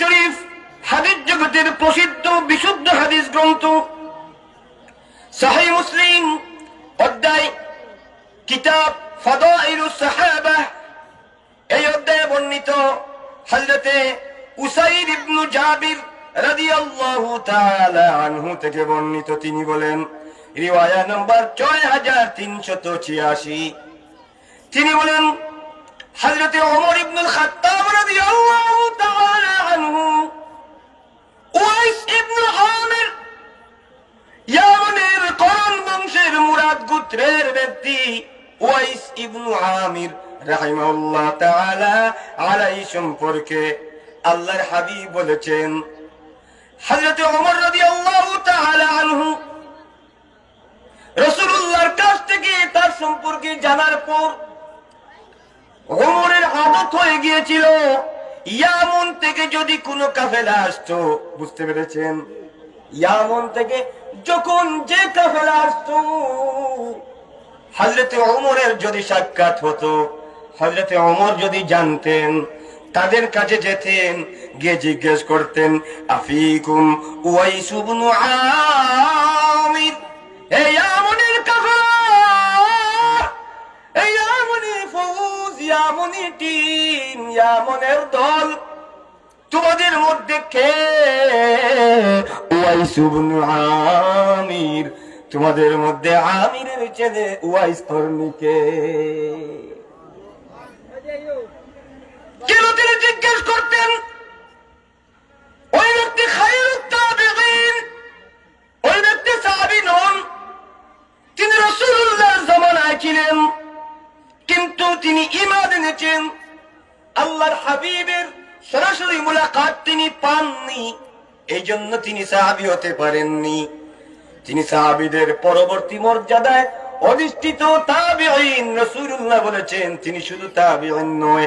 শরীফ, হাদিস জগতের প্রসিদ্ধ, বিশুদ্ধ হাদিস গ্রন্থ, সাহি মুসলিম, অধ্যায় কিতাব এই বর্ণিত উসাইর ইবনু জাবির রাদিয়াল্লাহু তাআলা আনহু থেকে বর্ণিত তিনি বলেন, রিওয়ায়া নম্বর 6386 তিনি বলেন হযরতে ওমর ইবনুল খাত্তাব রাদিয়াল্লাহু তাআলা আনহু উয়াইস ইবনু আমির ইয়ামনের করণ বংশের মুরাদ গোত্রের ব্যক্তি ওয়াইস ইবনু আমির রাহিমাহুল্লাহ তাআলা আলাই সম্পর্কে আল্লাহর হাবিব বলেছেন, হযরত ওমর রাদিয়াল্লাহু তাআলা আনহু রাসূলুল্লাহর কাছ থেকে তার সম্পর্কে জানার পর ওমরের আদত হয়ে গিয়েছিল। ইয়ামন থেকে যদি কোনো কাফেলা আসতো, বুঝতে পেরেছেন? ইয়ামন থেকে যখন যে কাফেলা আসতো হজরতে ওমরের যদি সাক্ষাৎ হতো হজরতে অমর যদি জানতেন, তাদের কাছে যেতেন, গিয়ে জিজ্ঞেস করতেন, আফিকুম উয়াইস ইবনু আমির? এই আমনের ইয়ামনি টিম ইয়ামনের দল। তোমাদের মধ্যে কে? আমির। তোমাদের মধ্যে আমিরের ছেলে উয়াইস কর্মীকে কেন তিনি জিজ্ঞেস করতেন? ওই ব্যক্তি খায়রুত তাবিঈন, ওই ব্যক্তি সাহাবী নন। তিনি রাসূলুল্লাহর জামানায় ছিলেন। কিন্তু তিনি ঈমান এনেছেন। আল্লাহর হাবিবের সরাসরি মুলাকাত তিনি পাননি। এই জন্য তিনি সাহাবী হতে পারেননি। তিনি সাহাবীদের পরবর্তী মর্যাদায় অধিষ্ঠিত বলেছেন, তিনি শুধু নয়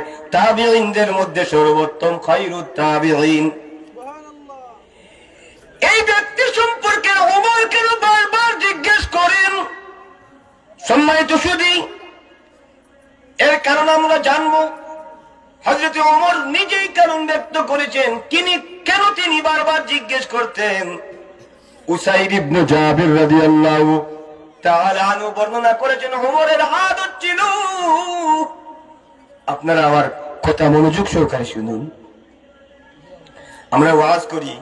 মধ্যে সর্বোত্তম এই ব্যক্তি সম্পর্কে ওমর কেন বারবার জিজ্ঞেস করেন? সম্মানিত শুধু এর কারণ আমরা জানব। হজরত ওমর নিজেই কারণ ব্যক্ত করেছেন। তিনি কেন তিনি বারবার জিজ্ঞেস করতেন? উসাইর ইবনু জাবির রাদিয়াল্লাহু তাআলা আনহু বর্ণনা করেছেন ওমরের আদত ছিল আপনারা আমার কথা মনোযোগ সহকারে শুনুন। আমরা ওয়াজ করি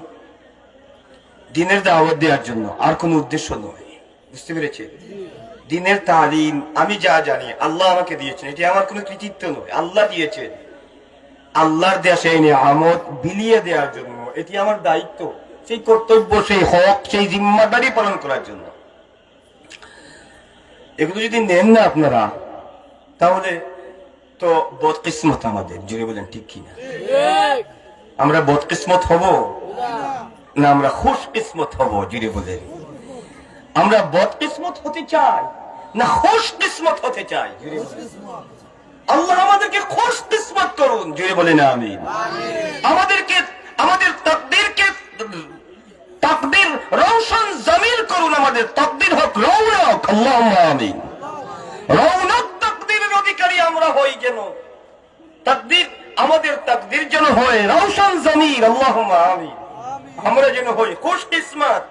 দিনের দাওয়াত দেওয়ার জন্য আর কোনো উদ্দেশ্য নয়। বুঝতে পেরেছে দিনের তালিম, আমি যা জানি, আল্লাহ আমাকে দিয়েছেন। এটি আমার কোনো কৃতিত্ব নয়। আল্লাহ দিয়েছেন। আল্লাহর দেয়া সেই নিয়ামত বিলিয়ে দেওয়ার জন্য। এটি আমার দায়িত্ব। সেই কর্তব্য, সেই হক, সেই জিম্মাদারি পালন করার জন্য। এগুলো যদি নেন না আপনারা, তাহলে তো বদকিসমত আমাদের। জুড়ে বলেন, ঠিক কিনা আমরা বদকিসমত হব? না, আমরা খুশ কিসমত হব জুড়ে বলেন। আমরা বদকিসমত হতে চাই। না খুশ কিসমত হতে চাই। আল্লাহ আমাদেরকে খুশ কিসমত করুন। জুড়ে বলেন আমি আমাদেরকে আমাদের তকদিরকে তকদির রৌশন জমির করুন আমাদের। তকদির হোক রৌনক আল্লাহ আমিন। রৌনক তকদিরের অধিকারী আমরা হই যেন। তকদির আমাদের তকদির যেন হয় রৌশন জমির আল্লাহ আমিন। আমরা যেন হই খুশ কিসমত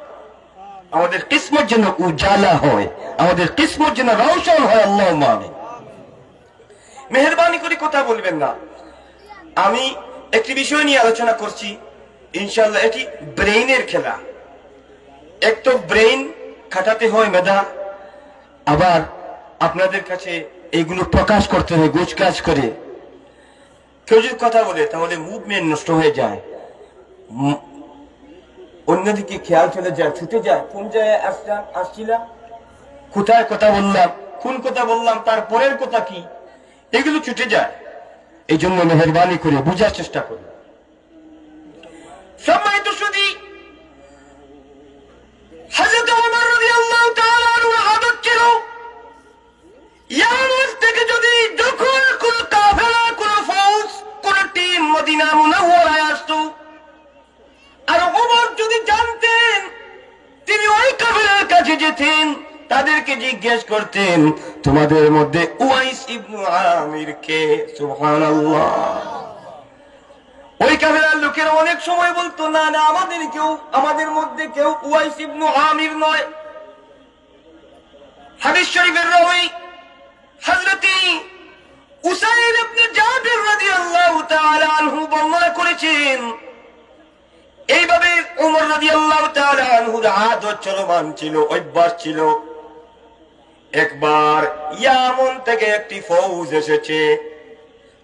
আমাদের কিসমত যেন উজালা হয়, আমাদের কিসমত যেন রৌশন হয়, আল্লাহ আমিন মেহরবানি করে কথা বলবেন না। আমি একটি বিষয় নিয়ে আলোচনা করছি ইনশাল্লাহ এটি ব্রেইনের খেলা। এক তো ব্রেইন খাটাতে হয় মেধা, আবার আপনাদের কাছে এগুলো প্রকাশ করতে হয় গুছ কাজ করে। কেউ যদি কথা বলে, তাহলে মুভমেন্ট নষ্ট হয়ে যায়। উম, অন্যদিকে খেয়াল চলে যায় ছুটে যায় কোন জায়গায় আসলাম আসছিলাম? কোথায় কথা বললাম কোন কথা বললাম তার পরের কথা কি? এগুলো ছুটে যায়। এই জন্য মেহরবানি করে বোঝার চেষ্টা করি। শুধু ছিল। ইয়ামান থেকে যদি কোন টিম মদিনা ওমর যদি জানতেন, তিনি ওই কাফেলার কাছে যেতেন, তাদেরকে জিজ্ঞেস করতেন, তোমাদের মধ্যে উয়াইস ইবনু আমির কে? ওই কাফেলার লোকেরা অনেক সময় বলতো, না না, আমাদের কেউ, আমাদের মধ্যে কেউ উয়াইস ইবনু আমির নয়। হাদিস শরীফের রাওয়ী হযরতি উসাইর ইবনে জাবির রাদিয়াল্লাহু তাআলা আনহু বর্ণনা করেছেন এইভাবে উমর তাআলা আনহুর আদত চলমান ছিল, অভ্যাস ছিল। একবার ইয়ামন থেকে একটি ফৌজ এসেছে।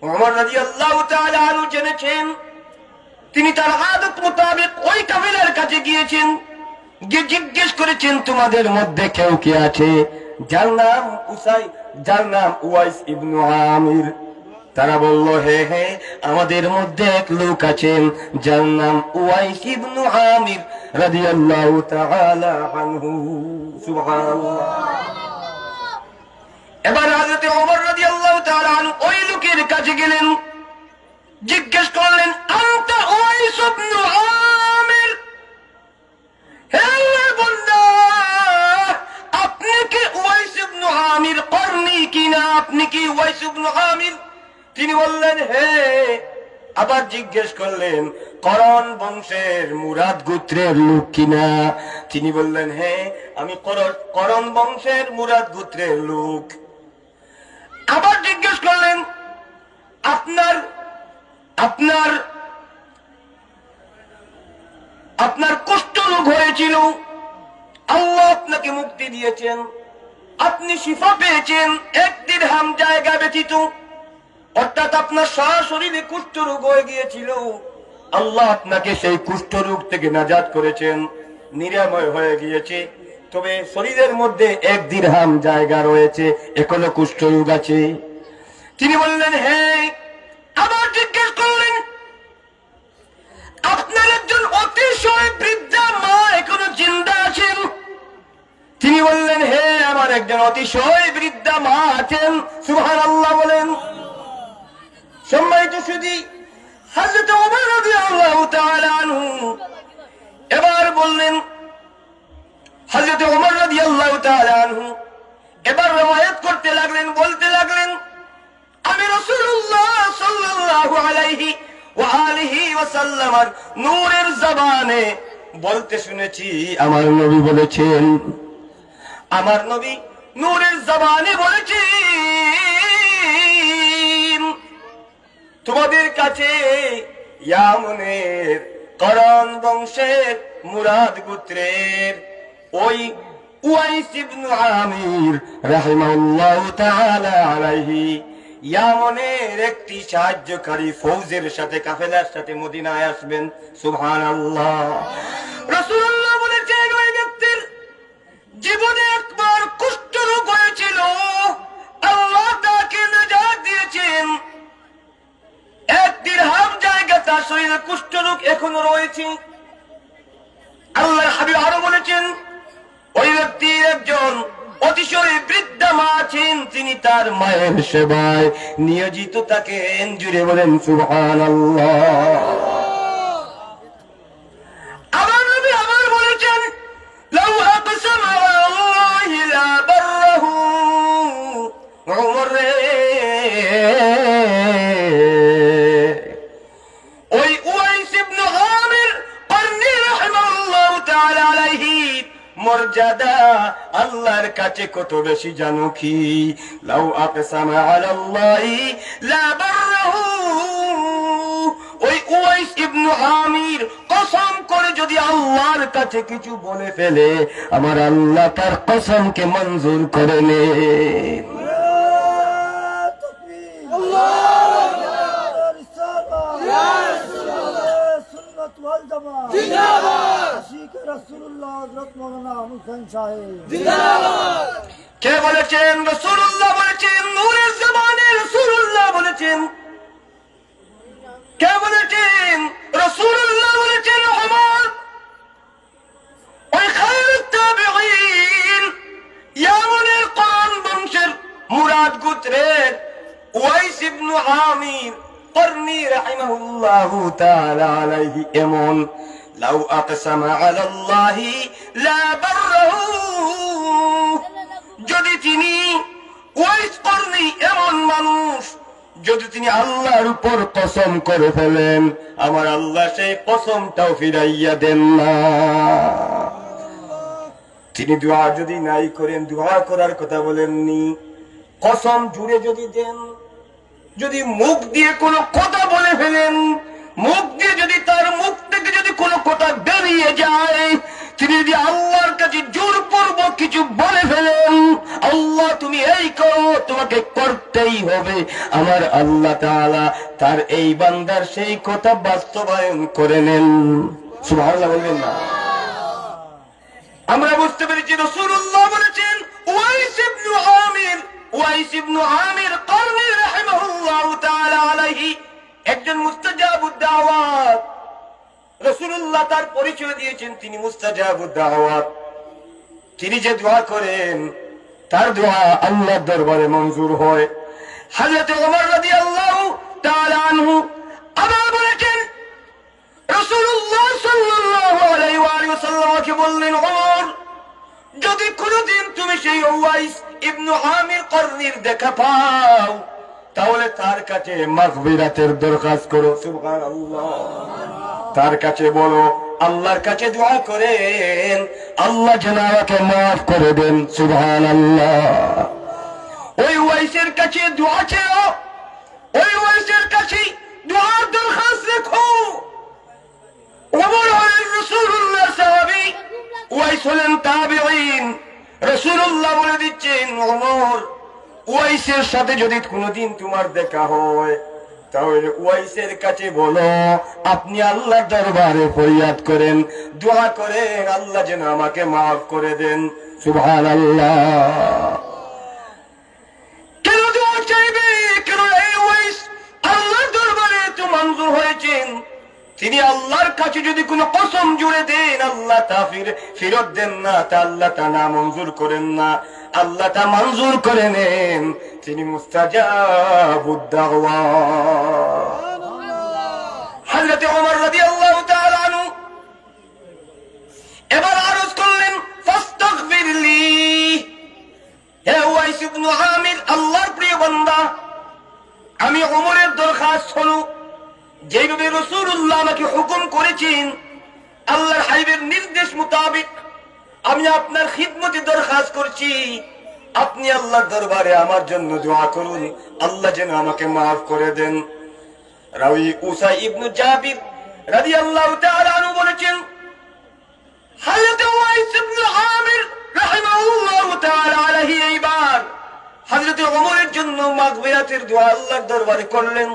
উমর রাদিয়াল্লাহু তাআলা আনহু জেনেছেন, তিনি তার আদত মোতাবেক ওই কাফেলার কাছে গিয়েছেন, গিয়ে জিজ্ঞেস করেছেন, তোমাদের মধ্যে কেউ কে আছে? যার নাম উসাই, যার নাম উয়াইস ইবনু আমির। তারা বলল, হে হে, আমাদের মধ্যে এক লোক আছেন, যার নাম ইবনু আমির রাদিয়াল্লাহু তাআলা আনহু। সুবহানাল্লাহ। এবার হযরত ওমর রাদিয়াল্লাহু তাআলা আনহু ওই লোকের কাছে গেলেন, জিজ্ঞেস করলেন, আন্তা ওয়াইস আমির? হে বান্দা, আপনি কি ওয়াইস ইবনু আমির করনি কিনা? আপনি কি ওয়াইস ইবনু আমির? তিনি বললেন, হে। আবার জিজ্ঞেস করলেন, করণ বংশের মুরাদ গোত্রের লোক কিনা তিনি বললেন, হে, আমি করণ- বংশের মুরাদ গোত্রের লোক। আবার জিজ্ঞেস করলেন, আপনার আপনার আপনার কুষ্ঠ রোগ হয়েছিল, আল্লাহ আপনাকে মুক্তি দিয়েছেন, আপনি শিফা পেয়েছেন, একদিন হাম জায়গা ব্যতীত অর্থাৎ আপনার শরীরে কুষ্ঠ রোগ হয়ে গিয়েছিল, আল্লাহ আপনাকে সেই কুষ্ঠ রোগ থেকে নাজাদ করেছেন, নিরাময় হয়ে গিয়েছে। তবে শরীরের মধ্যে এক দিরহাম জায়গা রয়েছে, এখনও কুষ্ঠ রোগ আছে। তিনি বললেন হ্যাঁ আবার জিজ্ঞেস করলেন, আপনার একজন অতিশয় বৃদ্ধা মা এখনও জিন্দা আছেন? তিনি বললেন, হে, আমার একজন অতিশয় বৃদ্ধা মা আছেন। সুহান আল্লাহ বলেন সম্মানিত সুদী হাজরত ওমর রাদিয়াল্লাহু তাআলা আনহু এবার বললেন ওমর রাদিয়াল্লাহু তাআলা আনহু এবার রওয়ায়াত করতে লাগলেন, বলতে লাগলেন, আমি রাসূলুল্লাহ সাল্লাল্লাহু আলাইহি ওয়া আলিহি ওয়াসাল্লামার নূরের জবানে বলতে শুনেছি, আমার নবী বলেছেন, আমার নবী নূরের জবানে বলেছেন তোমাদের কাছে ইয়ামনের করণ বংশের মুরাদ গোত্রের ওই উয়াইস ইবনু আমির রাহিমাহুল্লাহু তাআলা আলাইহি ইয়ামনের একটি সাহায্যকারী ফৌজের সাথে, কাফেলার সাথে মদিনায় আসবেন। সুবহানাল্লাহ। রাসূলুল্লাহ বলেছেন, ওই ব্যক্তির জীবনে একবার কুষ্ঠ রোগ হয়েছিল। তার শরীরে কুষ্ঠরোগ এখনও রয়েছে। আল্লাহ হাবিব আরও বলেছেন, ওই ব্যক্তির একজন অতিশয় বৃদ্ধা মা আছেন, তিনি তার মায়ের সেবায় নিয়োজিত তাকে জুড়ে বলেন সুহান আমার কাছে কত বেশি জানো কি লাউ আকসামা ওই উয়াইস ইবনে আমির কসম করে যদি আল্লাহর কাছে কিছু বলে ফেলে, আমার আল্লাহ তার কসমকে মঞ্জুর করে নে। সুন্নত হযরত মাওলানা মুহসিন সাহেব। জিন্দাবাদ! কে বলেছেন? রসুল্লাহ বলেছেন, নূরের জবানে রসুল্লাহ বলেছেন। কে বলেছেন? রসুল্লাহ বলেছেন আমার ওই খায়রুত তাবিঈন, ইয়ামনের কোরআন বংশের মুরাদ গোত্রের ওয়াইস ইবনু আমির, কর্নি রাহিমাহুল্লাহু তাআলা আলাইহি, এমন লাউ আকসামা আলাল্লাহি লা যদি তিনি ওয়াইস কর্নি এমন মানুষ, যদি তিনি আল্লাহর উপর কসম করে ফেলেন, আমার আল্লাহ সেই কসমটাও ফিরাইয়া দেন না। তিনি দোয়া যদি নাই করেন, দোয়া করার কথা বলেননি। কসম জুড়ে যদি দেন, যদি মুখ দিয়ে কোনো কথা বলে ফেলেন, মুখ দিয়ে যদি তার মুখ কোনো কথা বেরিয়ে যায়, তিনি যদি আল্লাহর কাছে জোরপূর্বক কিছু বলে ফেলেন, আল্লাহ তুমি এই করো, তোমাকে করতেই হবে। আমার আল্লাহ তাআলা তার এই বান্দার সেই কথা বাস্তবায়ন করে নেন। সুবহানাল্লাহ বলবেন না। আমরা বুঝতে পেরেছি রসুল্লাহ বলেছেন, ওয়াইস ইবনু আমির, ওয়াইস ইবনু আমির কর্নি রাহিমাহুল্লাহ তাআলা আলাইহি একজন মুস্তাজাবুদ দাওয়াত রসুল্লাহ তার পরিচয় দিয়েছেন, তিনি তিনি যে দোয়া করেন, তার দোয়া আল্লাহর দরবারে মঞ্জুর হয়। হযরত ওমর তাআলা আনহু আবার বলেছেন যদি তুমি সেই আমির দেখা পাও তাহলে তার কাছে মাগফিরাতের দরখাস্ত করো। তার কাছে বলো, আল্লাহর কাছে দোয়া করেন, আল্লাহ যেন আমাকে মাফ করে দেন। সুবহানাল্লাহ। ওই ওয়াইসের কাছে দোয়া চেও, ওই ওয়াইসের কাছে দোয়ার দরখাস্ত রেখো। ওমর হলেন রসুল্লাহ সাহাবি, ওয়াইস হলেন তাবিঈন। রসুল্লাহ বলে দিচ্ছেন, ওমর ওয়াইসের সাথে যদি কোনোদিন তোমার দেখা হয়, তাহলে ওয়াইসের কাছে বলো, আপনি আল্লাহর দরবারে ফরিয়াদ করেন, দোয়া করেন, আল্লাহ যেন আমাকে মাফ করে দেন। সুবহানাল্লাহ। কেন দোয়া চাইবে? কেন এই ওয়াইস আল্লাহর দরবারে তো মঞ্জুর হয়েছেন? তিনি আল্লাহর কাছে যদি কোনো কসম জুড়ে দেন, আল্লাহ তা ফির- ফেরত দেন না, তা আল্লাহ তা না মঞ্জুর করেন না। আল্লাহ তা মঞ্জুর করে নেন। তিনি আল্লাহর প্রিয় বান্দা, আমি ওমরের দরখাস্ত হলো যেভাবে রসুল্লাহ আমাকে হুকুম করেছেন, আল্লাহর হাইবের নির্দেশ মোতাবেক আমি আপনার খিদমতে দরখাস্ত করছি। আপনি আল্লাহর দরবারে আমার জন্য দোয়া করুন। আল্লাহ যেন আমাকে মাফ করে দেন। রাউই উসাই ইবনু জাবির রাদিয়াল্লাহু তাআলা আনহু বলেছেন হযরত ওয়াইস ইবনে আমির রাহিমাহুল্লাহু তাআলা আলাইহি এইবার হযরত ওমরের জন্য মাগফিরাতের দোয়া আল্লাহর দরবারে করলেন।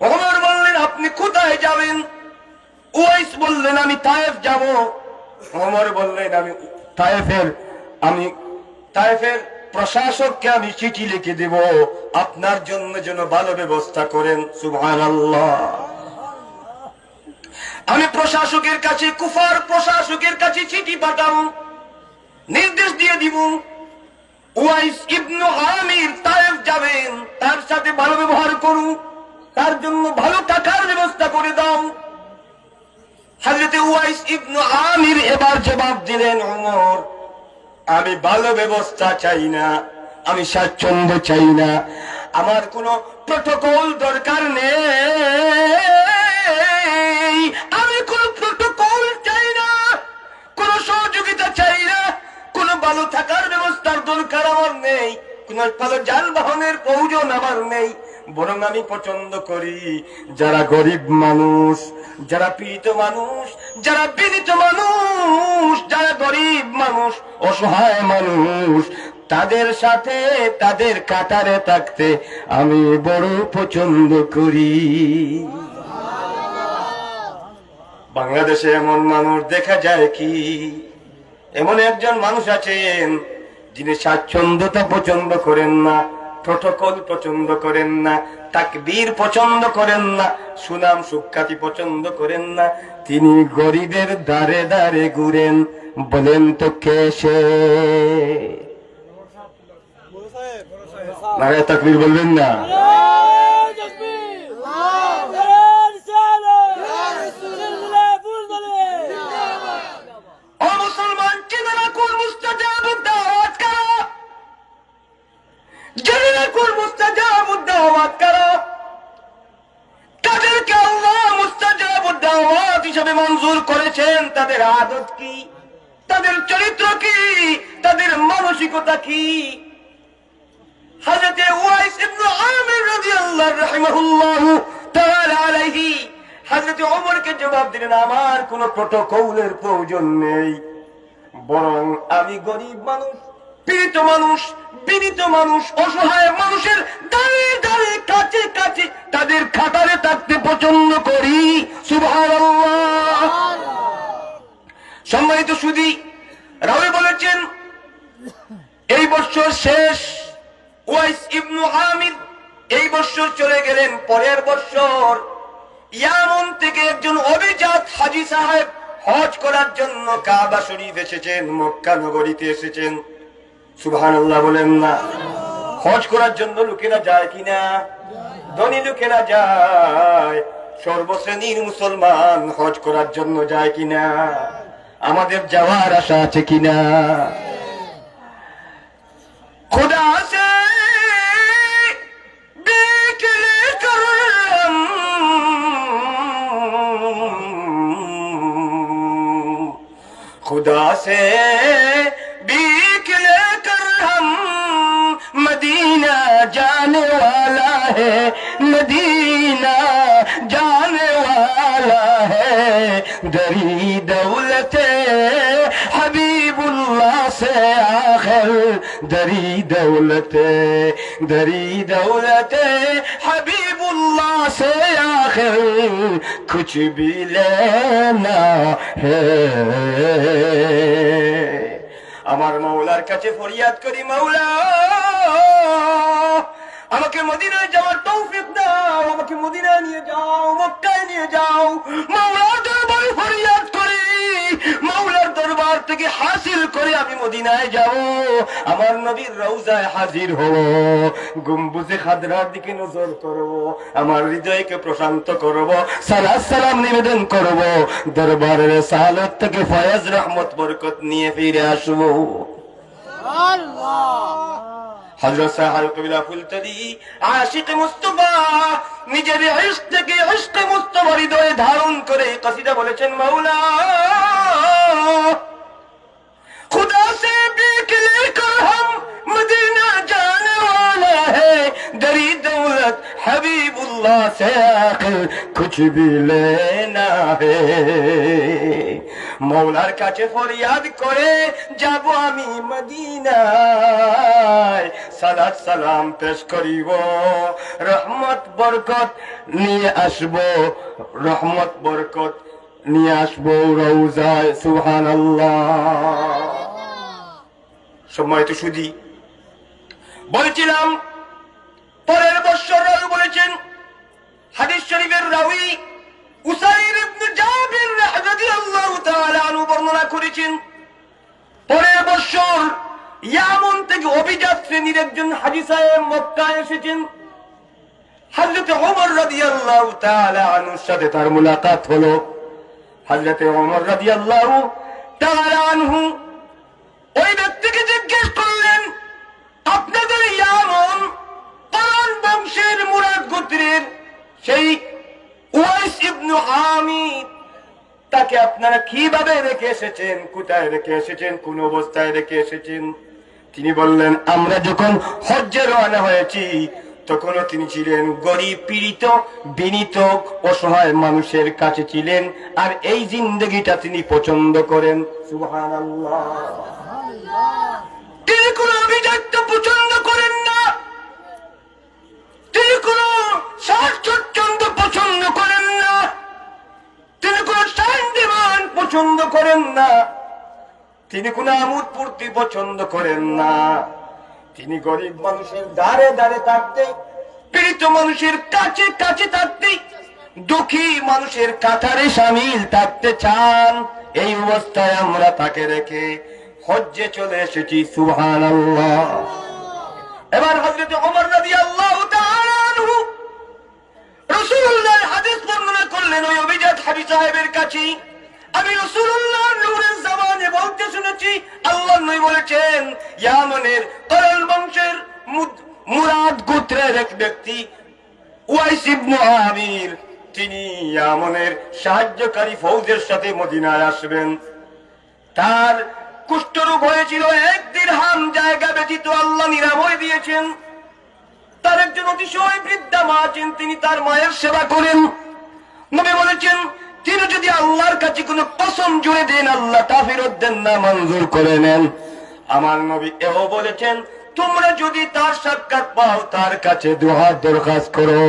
ওমর বললেন, আপনি কোথায় যাবেন? ওয়াইস বললেন, আমি তায়েফ যাব। ওমর বললেন, আমি তায়েফের আমি তায়েফের প্রশাসককে আমি চিঠি লিখে দেব। আপনার জন্য যেন ভালো ব্যবস্থা করেন। সুবহানাল্লাহ। আমি প্রশাসকের কাছে, কুফার প্রশাসকের কাছে চিঠি পাঠাবো নির্দেশ দিয়ে দিব ওয়াইস ইবনু আমির তায়েফ যাবেন, তার সাথে ভালো ব্যবহার করুন, তার জন্য ভালো টাকার ব্যবস্থা করে দাও। আমির এবার জবাব দিলেন ওমর আমি ভালো ব্যবস্থা চাই না, আমি স্বাচ্ছন্দ্য চাই না। আমার কোনো প্রোটোকল দরকার নেই। আমি কোন প্রোটোকল চাই না, কোন সহযোগিতা চাই না, কোন ভালো থাকার ব্যবস্থার দরকার আমার নেই। কোন ভালো যানবাহনের প্রয়োজন আমার নেই। বরং আমি পছন্দ করি যারা গরিব মানুষ, যারা পীড়িত মানুষ, যারা পীড়িত মানুষ, যারা গরিব মানুষ, অসহায় মানুষ। তাদের সাথে, তাদের কাতারে থাকতে আমি বড় পছন্দ করি। বাংলাদেশে এমন মানুষ দেখা যায় কি? এমন একজন মানুষ আছেন, যিনি স্বাচ্ছন্দ্যতা পছন্দ করেন না। প্রটোকল পছন্দ করেন না, তাকবীর পছন্দ করেন না, সুনাম সুখ্যাতি পছন্দ করেন না। তিনি গরিবের দ্বারে দ্বারে ঘুরেন, বলেন তো কে সে? নারায় তাকবীর বলবেন না? জেনে যারা মুস্তাজাব দাওয়াত কারা। তাদেরকে আল্লাহ মুস্তাজাব দাওয়াত হিসেবে মঞ্জুর করেছেন। তাদের আদত কি? তাদের চরিত্র কি? তাদের মানসিকতা কি? হযরত উয়াইস ইবনে আমির রাদিয়াল্লাহু রাহিমাহুল্লাহু তাআলা আলাইহি। হযরত ওমরকে জবাব দিলেন, আমার কোনো প্রটোকলের প্রয়োজন নেই। বরং আমি গরিব মানুষ, পীড়িত মানুষ বিনীত মানুষ, অসহায় মানুষের দাঁড়িয়ে দাঁড়িয়ে কাছে কাছে তাদের খাতারে থাকতে পছন্দ করি। সম্মানিত সুদী রাবে বলেছেন, এই বছর শেষ ওয়াইস ইবনু আমির এই বছর চলে গেলেন, পরের বছর ইয়ামন থেকে একজন অভিজাত হাজি সাহেব হজ করার জন্য কাবা শরীফ এসেছেন, মক্কা নগরীতে এসেছেন। সুবাহ বলেন না। হজ করার জন্য লোকেরা যায় কিনা? ধনী লোকেরা যায়। সর্বশ্রেণীর মুসলমান হজ করার জন্য যায় কিনা? আমাদের যাওয়ার আশা আছে কিনা? খোদা আছে। খুদা সে जाने वाला है मदीना जाने वाला है दरी दौलत हबीबुल्लाह से आखिर दरी दौलत दरी दौलत हबीबुल्लाह से आखिर कुछ भी लेना है আমার মৌলার কাছে ফরিয়াদ করি মৌলা আমাকে মদিনায় যাওয়ার তৌফিক দাও, আমাকে মদিনায় নিয়ে যাও, মক্কায় নিয়ে যাও। মাওলার দরবারে ফরিয়াদ করি, মাওলার দরবার থেকে হাসিল করে আমি মদিনায় যাব। আমার নবীর রওজায় হাজির হব। গম্বুজে খাদরার দিকে নজর করব, আমার হৃদয়কে প্রশান্ত করব, সালাত সালাম নিবেদন করব। দরবারের সালত থেকে ফয়াজ রহমত, বরকত নিয়ে ফিরে আসব। হযরত সাহারু কবিরা ফুলতরি আশিক মুস্তাফা, নিজের ইশক থেকে ইশক মুস্তাফা হৃদয়ে ধারণ করে কসিদা বলেছেন, মাওলা, খুদা সে বিকলে কর হাম মদিনা জানে ওয়ালা হে, দরি দৌলত হাবিবুল্লাহ সে আখির কুছ ভি লেনা হে। মৌলার কাছে ফরিয়াদ করে যাব আমি মদিনায়। সালাত সালাম পেশ করিব, রহমত, বরকত নিয়ে আসব, রহমত, বরকত নিয়ে আসব রৌজায় সুহান সময় তো সুধি, বলছিলাম, পরের বছর রাজু বলেছেন, হাদিস শরীফের রাউি ইবনে জাবির রাদিয়াল্লাহু তাআলা বর্ণনা করেছেন, পরের বৎসর ইয়ামন থেকে অভিজাত শ্রেণির একজন হাজি সাহেব মক্কায় এসেছেন। হযরত ওমর রাদিয়াল্লাহু তাআলা আনহুর সাথে তার মুলাকাত হলো। হযরত ওমর রাদিয়াল্লাহু তাআলা আনহু ওই ব্যক্তিকে জিজ্ঞেস করলেন, আপনাদের ইয়ামন কোন বংশের মুরাদ গোত্রের সেই তাকে আপনারা কীভাবে রেখে এসেছেন? কোথায় রেখে এসেছেন? কোন অবস্থায় রেখে এসেছেন? তিনি বললেন, আমরা যখন হজ্জে রওনা হয়েছি, তখনও তিনি ছিলেন গরিব, পীড়িত, বিনীত, অসহায় মানুষের কাছে ছিলেন, আর এই জিন্দগিটা তিনি পছন্দ করেন। তিনি কোন অভিজাত্য পছন্দ করেন না। তিনি কোন না। তিনি কোন আমোদ পূর্তি পছন্দ করেন না। তিনি গরিব মানুষের দাঁড়ে দাঁড়ে থাকতে, পীড়িত মানুষের কাছে কাছে থাকতে, দুঃখী মানুষের কাতারে সামিল থাকতে চান। এই অবস্থায় আমরা তাকে রেখে হজ্জে চলে এসেছি সুহান এবার হজরত ওমর নদী আল্লাহ রসুল্লাহ হাদিস বর্ণনা করলেন ওই অভিজাত হাবি সাহেবের কাছে। আমি রসুল্লাহ নূরের জামানে বলতে শুনেছি আল্লাহ নই বলেছেন, ইয়ামনের করল বংশের মুরাদ গোত্রের এক ব্যক্তি, ওয়াইস ইবনু আমির। তিনি ইয়ামনের সাহায্যকারী ফৌজের সাথে মদিনায় আসবেন। তার কুষ্ঠরোগ হয়েছিল, এক হাম জায়গা ব্যতীত আল্লাহ নিরাময় দিয়েছেন। তার একজন অতিশয় বৃদ্ধা মা আছেন, তিনি তার মায়ের সেবা করেন। নবী বলেছেন তিনি যদি আল্লাহর কাছে কোনো কসম জুড়ে দেন, আল্লাহ তা ফেরত দেন না, মঞ্জুর করে নেন। আমার নবী এও বলেছেন, তোমরা যদি তার সাক্ষাৎ পাও, তার কাছে দুহাত দরখাস্ত করো।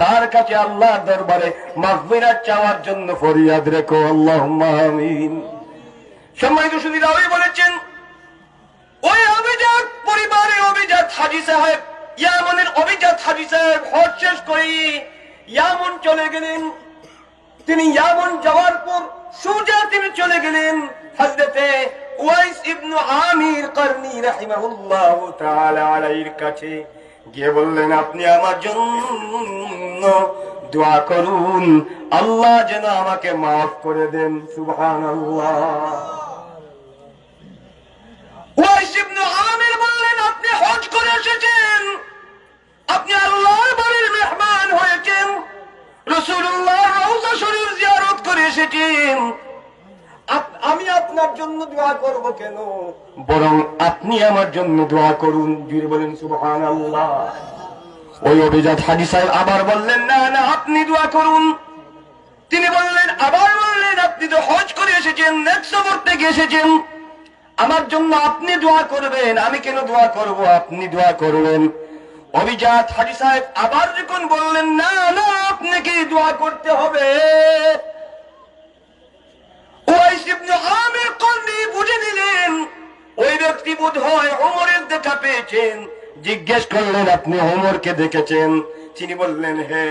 তার কাছে আল্লাহর দরবারে মাগফিরাত চাওয়ার জন্য ফরিয়াদ রেখো। আল্লাহ আমিন। সম্মানিত সুদীরা ওই বলেছেন, ওই অভিজাত পরিবারে অভিজাত হাজি সাহেব, ইয়ামনের অভিজাত হাজি সাহেব হজ শেষ করি ইয়ামন চলে গেলেন। তিনি ইয়ামন যাওয়ার পর সোজা তিনি চলে গেলেন হযরতে ওয়াইস ইবনু আমির করনি রাহিমাহুল্লাহ তাআলা আলাইহির কাছে। গিয়ে বললেন, আপনি আমার জন্য দোয়া করুন। আল্লাহ যেন আমাকে মাফ করে দেন। সুবহানাল্লাহ। ওয়াইস ইবনু আমির বললেন, আপনি হজ করে এসেছেন। আপনি আল্লাহর বাড়ির মেহমান হয়েছেন। রসুল্লাহ রওজা শরীফ জিয়ারত করে এসেছেন। আমি আপনার জন্য দোয়া করব কেন? বরং আপনি আমার জন্য দোয়া করুন জুড়ে বলেন সুবহান আল্লাহ ওই অভিজাত হাজি সাহেব আবার বললেন না না আপনি দোয়া করুন। তিনি বললেন আবার বললেন আপনি তো হজ করে এসেছেন নেক্সট থেকে এসেছেন। আমার জন্য আপনি দোয়া করবেন আমি কেন দোয়া করব? আপনি দোয়া করবেন। অভিজাত হাজি সাহেব আবার যখন বললেন, না না আপনাকে দোয়া করতে হবে। বুঝে নিলেন, ওই ব্যক্তি বোধ হয় দেখা পেয়েছেন। জিজ্ঞেস করলেন, আপনি ওমরকে দেখেছেন? তিনি বললেন হে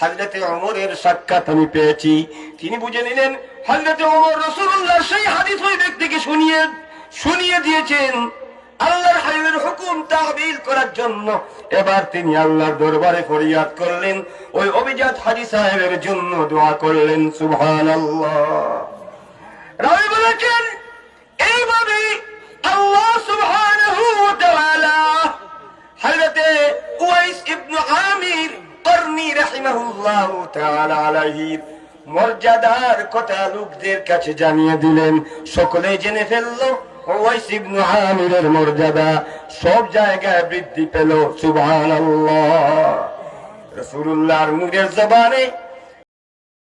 হাজরতে ওমরের সাক্ষাৎ আমি পেয়েছি। তিনি বুঝে নিলেন হাজরতে ওমর রসুল্লাহ সেই হাদিস ওই ব্যক্তিকে শুনিয়ে শুনিয়ে দিয়েছেন। আল্লাহর হাবিবের হুকুম তাহবিল করার জন্য এবার তিনি আল্লাহর দরবারে ফরিয়াদ করলেন। ওই অভিজাত হাজি সাহেবের জন্য দোয়া করলেন বলেছেন এইভাবে আল্লাহ উয়াইস আমির করনি রাহিমাহুল্লাহ তাআলা মর্যাদার কথা লোকদের কাছে জানিয়ে দিলেন। সকলে জেনে ফেলল ওয়াইস ইবনে আমিরের মর্যাদা সব জায়গায় বৃদ্ধি পেল সুবহানাল্লাহ। রাসূলুল্লাহর মুখের জবানে